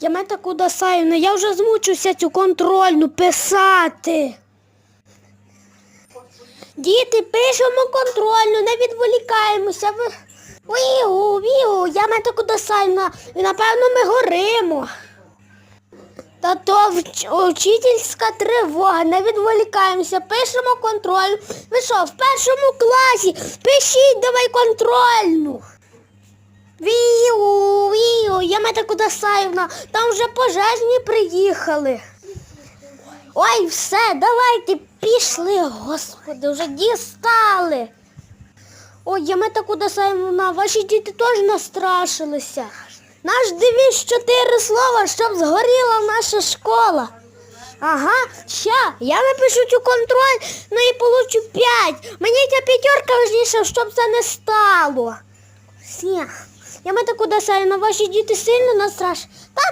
Ямета Кудасаївна, я вже змучився цю контрольну писати. Діти, пишемо контрольну, не відволікаємося. Ви... Віу, віу, Ямета Кудасаївна, напевно ми горимо. Та то вч- учительська тривога, не відволікаємося, пишемо контрольну. Ви що, в першому класі? Пишіть давай контрольну. Ямета там вже пожежні приїхали. Ой, все, давайте пішли, господи, вже дістали. Ой, Ямета Кудасаївна, ваші діти теж настрашилися. Наш девіз чотири слова, щоб згоріла наша школа. Ага, ща, я напишу цю контроль, ну і получу п'ять. Мені ця п'ятерка важніша, щоб це не стало. Всі. Я ми таку досаю, ваші діти сильно настраш. Та